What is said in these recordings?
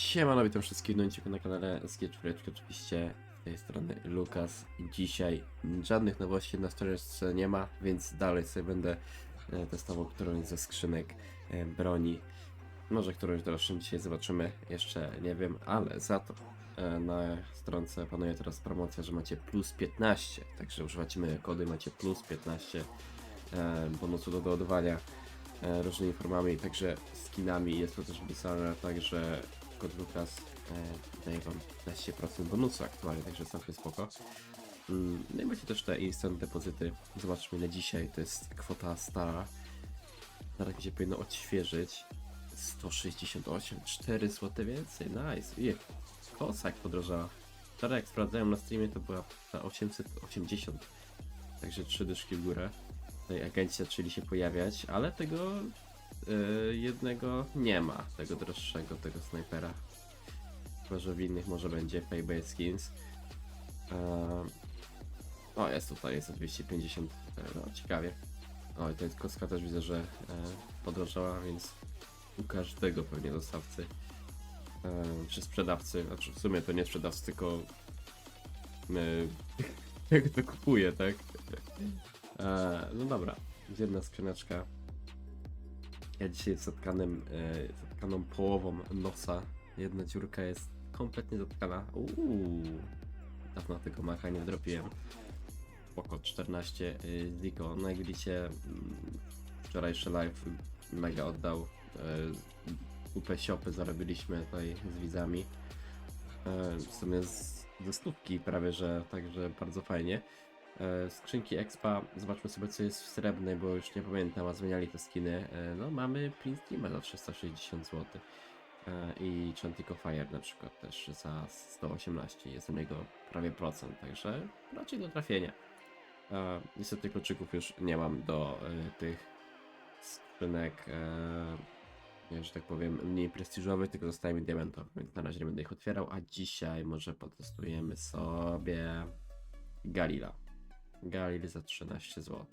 Siemano, witam wszystkich na na kanale SG4, oczywiście z tej strony Lukas. Dzisiaj żadnych nowości na stronce nie ma, więc dalej sobie będę e, testował którąś ze skrzynek e, broni. Może którąś droższą dzisiaj zobaczymy, jeszcze nie wiem, ale za to e, na stronce panuje teraz promocja, że macie plus 15, także używacie kody, macie plus 15 e, bonusu do doładowania różnymi formami, także skinami jest to też napisane, także kod Lukas e, daje wam 15% bonusu aktualnie, także całkiem spoko. Mm, No i macie też te instant depozyty. Zobaczmy ile dzisiaj to jest kwota stara. Zaraz mi się powinno odświeżyć. 168, 4 zł więcej, nice. I kosak podrożała. Wczoraj jak sprawdzałem na streamie to była ta 880. Także 3 dyszki w górę. Tutaj agenci zaczęli się pojawiać, ale tego y, jednego nie ma, tego droższego, tego snajpera. Chyba, że w innych może będzie Payback Skins. Ehm, o, jest tutaj, jest za 250, e, no ciekawie. O, i ta kostka też widzę, że e, podrożała, więc u każdego pewnie dostawcy e, czy sprzedawcy, znaczy w sumie to nie sprzedawcy, tylko e, jak to kupuje, tak? E, no dobra, jedna skrzyneczka. Ja dzisiaj zatkanym, e, zatkaną połową nosa. Jedna dziurka jest kompletnie zatkana. Uuu, dawno tego macha nie wdropiłem. Oko 14 y, Ziko. No jak widzicie, mm, wczorajszy live mega oddał. E, Kupę siopy zarobiliśmy tutaj z widzami. E, W sumie z, ze stówki prawie, że także bardzo fajnie. E, Skrzynki Expa, zobaczmy sobie co jest w srebrnej, bo już nie pamiętam, a zmieniali te skiny. E, No mamy Prince Dreama za 360 zł. E, I Chantico Fire na przykład też za 118, jest u niego prawie procent, także raczej do trafienia. Niestety kluczyków już nie mam do tych skrzynek, że tak powiem, mniej prestiżowych, tylko zostaje mi diamentowy, więc na razie nie będę ich otwierał, a dzisiaj może potestujemy sobie Galila. Galil za 13 zł.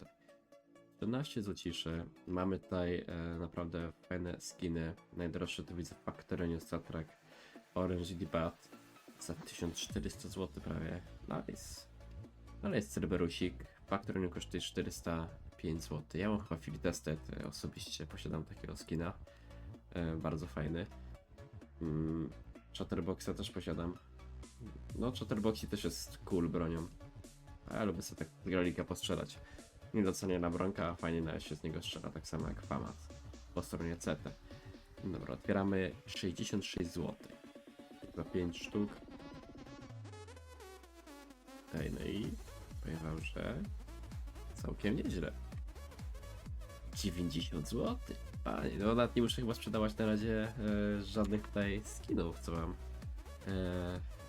14 złociszy. Mamy tutaj e, naprawdę fajne skiny. Najdroższe to widzę Factory New Star Trek Orange Debat za 1400 zł prawie. Nice. Ale jest Cerberusik. Factory kosztuje 405 zł. Ja mam chyba Philly Tested. e, Osobiście posiadam takiego skina. E, bardzo fajny. Mm, Chatterboxa też posiadam. No, Chatterboxi też jest cool bronią. Ja lubię sobie tak z gralika postrzelać. Niedoceniona bronka, a fajnie na się z niego strzela, tak samo jak FAMAS po stronie CT. Dobra, otwieramy 66 zł. Za 5 sztuk. Ej, no i powiem że całkiem nieźle. 90 zł. Panie, no nawet nie muszę chyba sprzedawać na razie e, żadnych tutaj skinów, co mam e,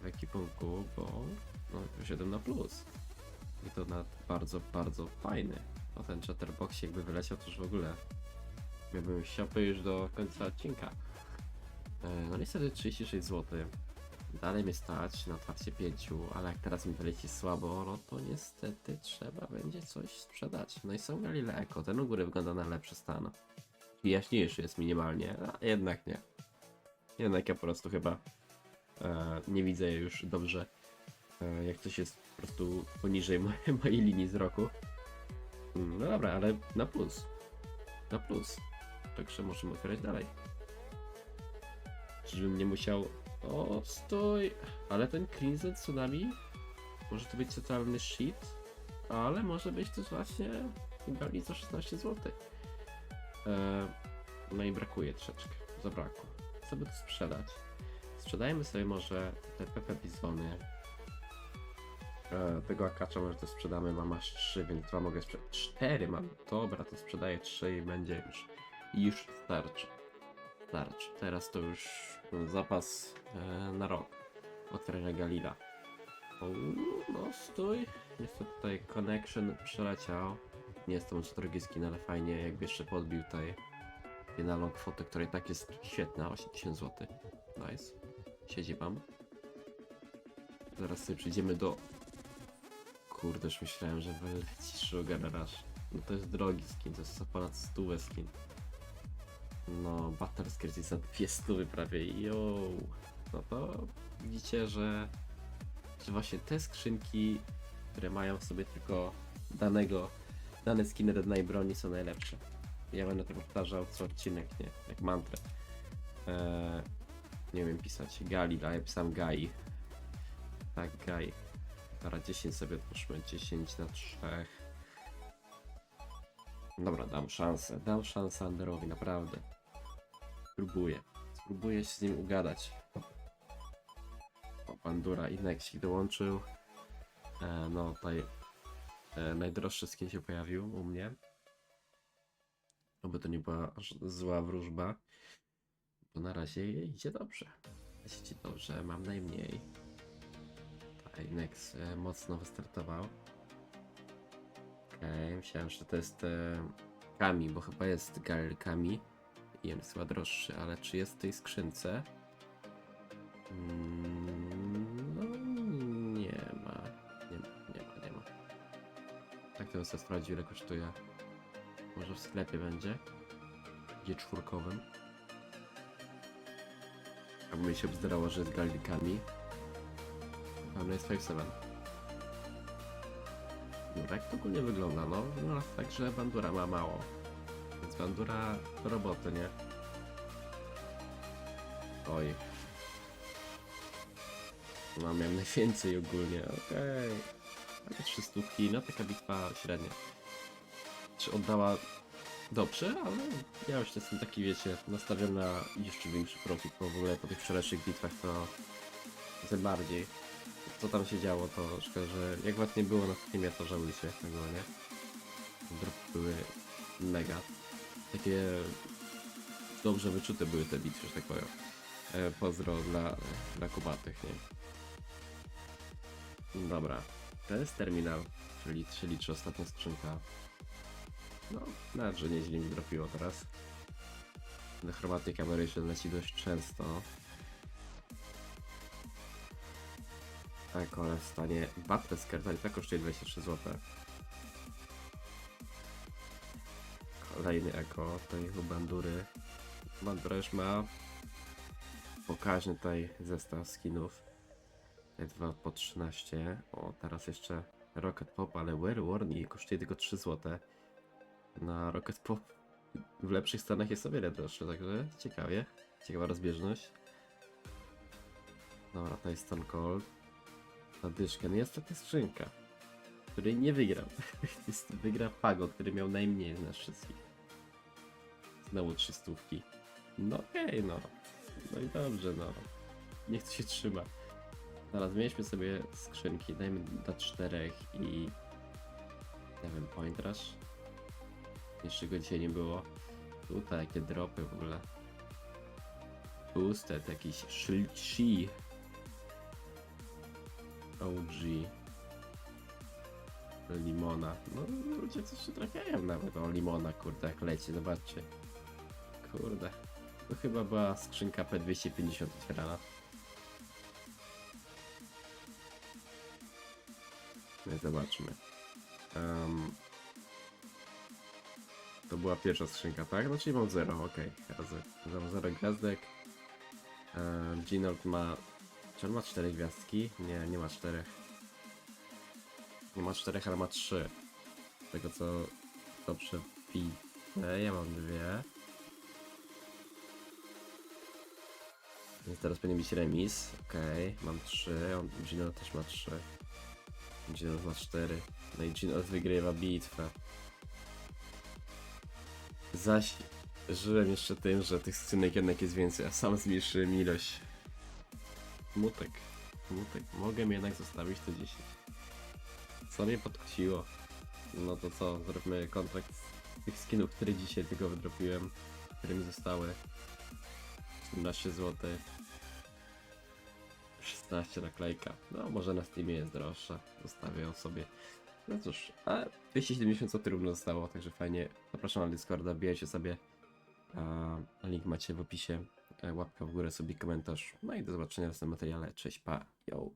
w ekipunku, bo no, 7 na plus. I to nawet bardzo, bardzo fajny. O ten chatterbox jakby wyleciał, to już w ogóle miałbym siopy już do końca odcinka. E, No niestety 36 zł. Dalej mnie stać na otwarcie 5, ale jak teraz mi wyleci słabo, no to niestety trzeba będzie coś sprzedać. No i są Galile Eco, ten u góry wygląda na lepszy stan. I jaśniejszy jest minimalnie, a jednak nie. Jednak ja po prostu chyba e, nie widzę już dobrze jak coś jest po prostu poniżej mojej, mojej linii wzroku. Mm, No dobra, ale na plus. Na plus. Także możemy otwierać dalej. Żebym nie musiał... O, stój! Ale ten Crimson Tsunami może to być totalny shit, ale może być też właśnie Gali za 16 zł. E, no i brakuje troszeczkę. Zabrakło. Co by tu sprzedać? Sprzedajmy sobie może te Pepe Bizony. E, tego akacza może to sprzedamy, mam aż 3, więc dwa mogę sprzedać. 4 mam, dobra, to sprzedaję 3 i będzie już. I już starczy. Starczy. Teraz to już zapas e, na rok. Otwierania Galila. O, no stój. Niestety tutaj connection przeleciał. Nie jest to może drogi skin, ale fajnie jakby jeszcze podbił tutaj finalną kwotę, która i tak jest świetna, 8000 zł. Nice. Siedzi wam. Zaraz sobie przejdziemy do Kurde, już myślałem, że wyleci Sugar Rush. No to jest drogi skin, to jest ponad 100 skin. No, Butter Skirt jest za 200 prawie, yo. no to widzicie, że, że właśnie te skrzynki, które mają w sobie tylko danego, dane skiny do danej broni są najlepsze. Ja będę to powtarzał co odcinek, nie? Jak mantrę. Eee, nie wiem pisać Gali, a ja pisałem Gai. Tak, Gai. Dobra, 10 sobie otwórzmy, 10 na 3. Dobra, dam szansę, dam szansę Anderowi, naprawdę. Spróbuję. Spróbuję się z nim ugadać. O, Pandura i Nexik dołączył. E, no, tutaj e, najdroższy skin się pojawił u mnie. Oby to nie była zła wróżba. Bo na razie idzie dobrze. Idzie dobrze, mam najmniej. Tutaj Nex e, mocno wystartował. Okej, myślałem, że to jest e, Kami, bo chyba jest Gal Kami. I jest chyba droższy, ale czy jest w tej skrzynce? Mm, no nie ma. Nie ma, nie ma, nie ma. Tak to bym sobie sprawdził ile kosztuje. Może w sklepie będzie? G czwórkowym. Aby mi się bzdrało, że jest galikami. Pewno jest 5-7. Dobra, jak to ogólnie wygląda? No, wygląda tak, że bandura ma mało. Więc bandura do roboty, nie? Oj. No, miałem najwięcej ogólnie, okej. Ale trzy stówki, no taka bitwa średnia. Czy oddała dobrze, ale ja już jestem taki, wiecie, nastawiony na jeszcze większy profit, bo w ogóle po tych wczorajszych bitwach to tym bardziej. Co tam się działo, to szkoda, że jak was nie było na streamie, to żałuję się tego, nie? Dropy były mega. Takie dobrze wyczute były te bitwy, że tak powiem. E, pozdro dla, dla kubatych, nie? Dobra, to jest terminal, czyli 3 liczy ostatnia skrzynka. No, nawet, że nieźle mi dropiło teraz. The Chromatic Aberration leci dość często. Tak, w stanie Battle Skirt, ale tak kosztuje 23 zł. Kolejny eko, to jego bandury. Bandura już ma pokaźny tutaj zestaw skinów. Te dwa po 13. O, teraz jeszcze Rocket Pop, ale Where Warn i kosztuje tylko 3 zł. Na Rocket Pop w lepszych stanach jest o wiele droższy, także ciekawie. Ciekawa rozbieżność. Dobra, to jest Stone Cold. Na dyszkę. No i ostatnia skrzynka, której nie wygram. jest, wygra Pago, który miał najmniej z nas wszystkich. Znowu trzy stówki. No okej, no. No i dobrze, no. Niech to się trzyma. Teraz zmieńmy sobie skrzynki. Dajmy do czterech i... Nie wiem, point rush. Jeszcze go dzisiaj nie było. Tutaj jakie dropy w ogóle. Boosted, jakiś Shi. OG. Limona. No ludzie coś się trafiają nawet. O limona, kurde, jak leci, zobaczcie. Kurde. To chyba była skrzynka P250 otwierana. No zobaczmy. Em, to była pierwsza skrzynka, tak? No czyli mam 0, ok. Razy. Mam 0 gwiazdek. Um, Ginold ma... Czy on ma 4 gwiazdki? Nie, nie ma 4. Nie ma 4, ale ma 3. Z tego co dobrze widzę, ja mam dwie. Więc teraz powinien być remis. Okej, mam 3. On, Gino też ma 3. Gino ma 4. No i Gino wygrywa bitwę. Zaś żyłem jeszcze tym, że tych skrzynek jednak jest więcej, a sam zmniejszyłem ilość. Smutek. Smutek. Mogę jednak zostawić to 10. Co mnie podkusiło? No to co, zróbmy kontrakt z tych skinów, które dzisiaj tylko wydropiłem, które mi zostały. 17 zł. 16 naklejka. No może na Steamie jest droższa. Zostawię ją sobie. No cóż, a 270 zł równo zostało, także fajnie. Zapraszam na Discorda, wbijajcie sobie. A, link macie w opisie. E, Łapka w górę, sobie komentarz. No i do zobaczenia w następnym materiale. Cześć, pa, yo.